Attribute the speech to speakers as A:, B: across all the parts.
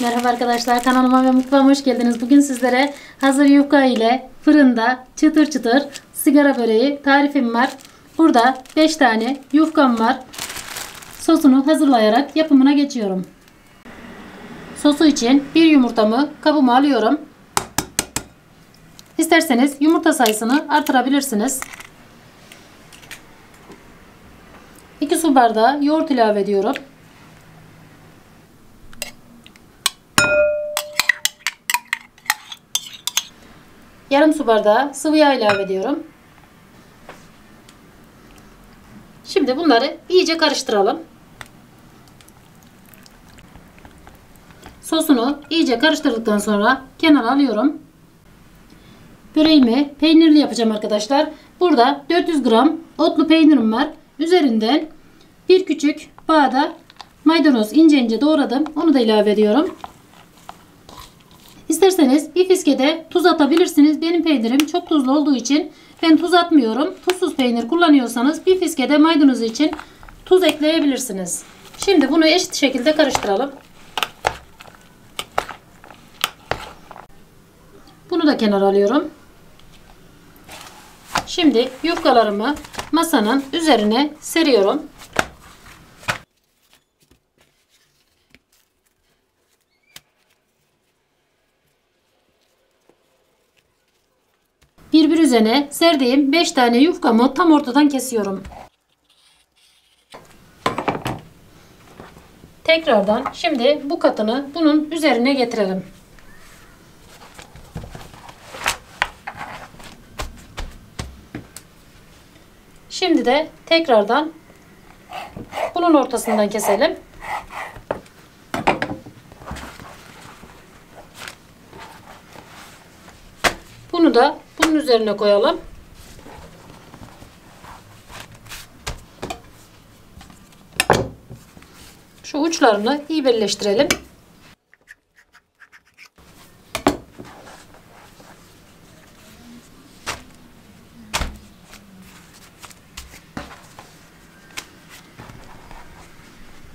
A: Merhaba arkadaşlar kanalıma ve mutfağıma hoş geldiniz. Bugün sizlere hazır yufka ile fırında çıtır çıtır sigara böreği tarifim var. Burada 5 tane yufkam var. Sosunu hazırlayarak yapımına geçiyorum. Sosu için bir yumurtamı kabıma alıyorum. İsterseniz yumurta sayısını artırabilirsiniz. 2 su bardağı yoğurt ilave ediyorum. Yarım su bardağı sıvı yağ ilave ediyorum. Şimdi bunları iyice karıştıralım. Sosunu iyice karıştırdıktan sonra kenara alıyorum. Böreğimi peynirli yapacağım arkadaşlar. Burada 400 gram otlu peynirim var. Üzerinden bir küçük bağda maydanoz ince ince doğradım. Onu da ilave ediyorum. İsterseniz bir fiskede tuz atabilirsiniz. Benim peynirim çok tuzlu olduğu için ben tuz atmıyorum. Tuzsuz peynir kullanıyorsanız bir fiskede maydanoz için tuz ekleyebilirsiniz. Şimdi bunu eşit şekilde karıştıralım. Bunu da kenara alıyorum. Şimdi yufkalarımı masanın üzerine seriyorum. Birbir üzerine serdiğim 5 tane yufkamı tam ortadan kesiyorum. Tekrardan şimdi bu katını bunun üzerine getirelim. Şimdi de tekrardan bunun ortasından keselim. Bunu da bunun üzerine koyalım. Şu uçlarını iyi birleştirelim.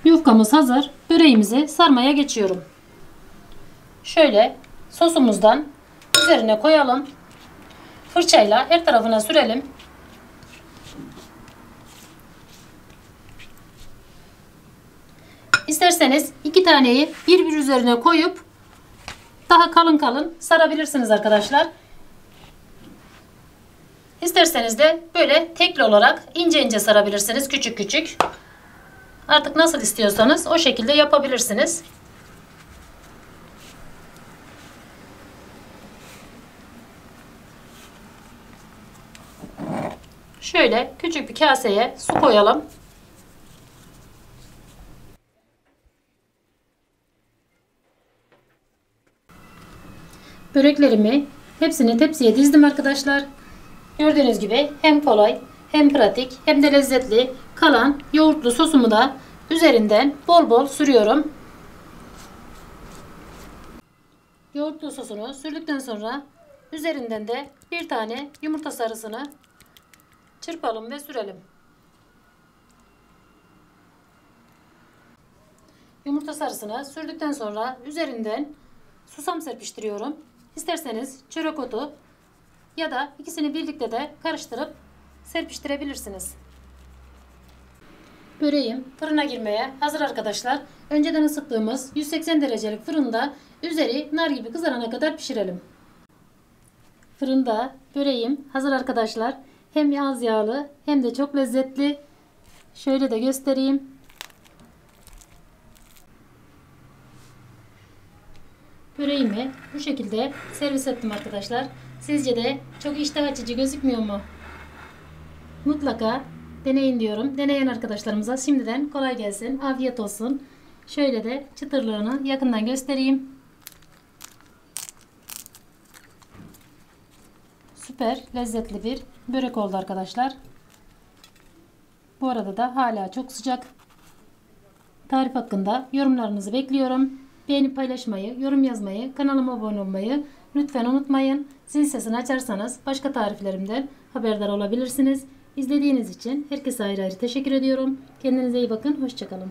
A: Yufkamız hazır. Böreğimizi sarmaya geçiyorum. Şöyle sosumuzdan üzerine koyalım. Fırçayla her tarafına sürelim. İsterseniz iki taneyi birbir üzerine koyup daha kalın kalın sarabilirsiniz arkadaşlar. İsterseniz de böyle tekli olarak ince ince sarabilirsiniz küçük küçük. Artık nasıl istiyorsanız o şekilde yapabilirsiniz. Şöyle küçük bir kaseye su koyalım. Böreklerimi hepsini tepsiye dizdim arkadaşlar. Gördüğünüz gibi hem kolay hem pratik hem de lezzetli kalan yoğurtlu sosumu da üzerinden bol bol sürüyorum. Yoğurtlu sosunu sürdükten sonra üzerinden de bir tane yumurta sarısını çırpalım ve sürelim. Yumurta sarısını sürdükten sonra üzerinden susam serpiştiriyorum. İsterseniz çörek otu ya da ikisini birlikte de karıştırıp serpiştirebilirsiniz. Böreğim fırına girmeye hazır arkadaşlar. Önceden ısıttığımız 180 derecelik fırında üzeri nar gibi kızarana kadar pişirelim. Fırında böreğim hazır arkadaşlar. Hem az yağlı hem de çok lezzetli. Şöyle de göstereyim. Böreğimi bu şekilde servis ettim arkadaşlar. Sizce de çok iştah açıcı gözükmüyor mu? Mutlaka deneyin diyorum. Deneyen arkadaşlarımıza şimdiden kolay gelsin. Afiyet olsun. Şöyle de çıtırlığını yakından göstereyim. Süper lezzetli bir börek oldu arkadaşlar. Bu arada da hala çok sıcak. Tarif hakkında yorumlarınızı bekliyorum. Beğenip paylaşmayı, yorum yazmayı, kanalıma abone olmayı lütfen unutmayın. Zil sesini açarsanız başka tariflerimden haberdar olabilirsiniz. İzlediğiniz için herkese ayrı ayrı teşekkür ediyorum. Kendinize iyi bakın. Hoşçakalın.